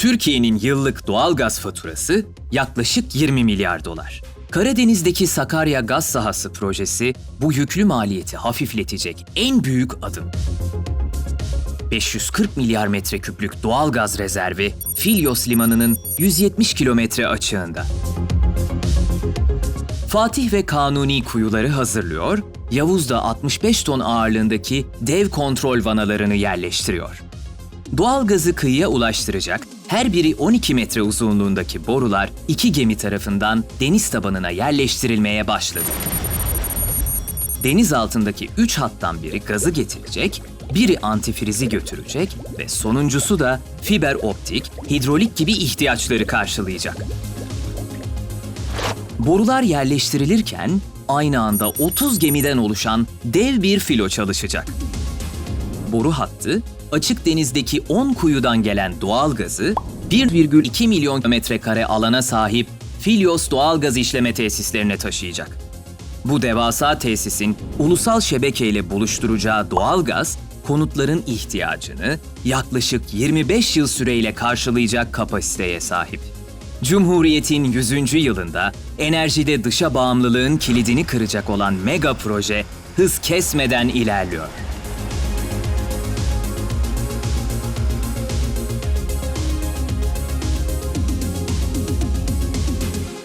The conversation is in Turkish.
Türkiye'nin yıllık doğalgaz faturası yaklaşık 20 milyar dolar. Karadeniz'deki Sakarya Gaz Sahası projesi bu yüklü maliyeti hafifletecek en büyük adım. 540 milyar metreküplük doğal gaz rezervi Filyos Limanı'nın 170 kilometre açığında. Fatih ve Kanuni kuyuları hazırlıyor, Yavuz da 65 ton ağırlığındaki dev kontrol vanalarını yerleştiriyor. Doğal gazı kıyıya ulaştıracak her biri 12 metre uzunluğundaki borular iki gemi tarafından deniz tabanına yerleştirilmeye başladı. Deniz altındaki 3 hattan biri gazı getirecek, biri antifrizi götürecek ve sonuncusu da fiber optik, hidrolik gibi ihtiyaçları karşılayacak. Borular yerleştirilirken aynı anda 30 gemiden oluşan dev bir filo çalışacak. Boru hattı açık denizdeki 10 kuyudan gelen doğal gazı 1,2 milyon metrekare alana sahip Filyos doğalgaz işleme tesislerine taşıyacak. Bu devasa tesisin ulusal şebekeyle buluşturacağı doğalgaz, konutların ihtiyacını yaklaşık 25 yıl süreyle karşılayacak kapasiteye sahip. Cumhuriyet'in 100. yılında enerjide dışa bağımlılığın kilidini kıracak olan mega proje hız kesmeden ilerliyor.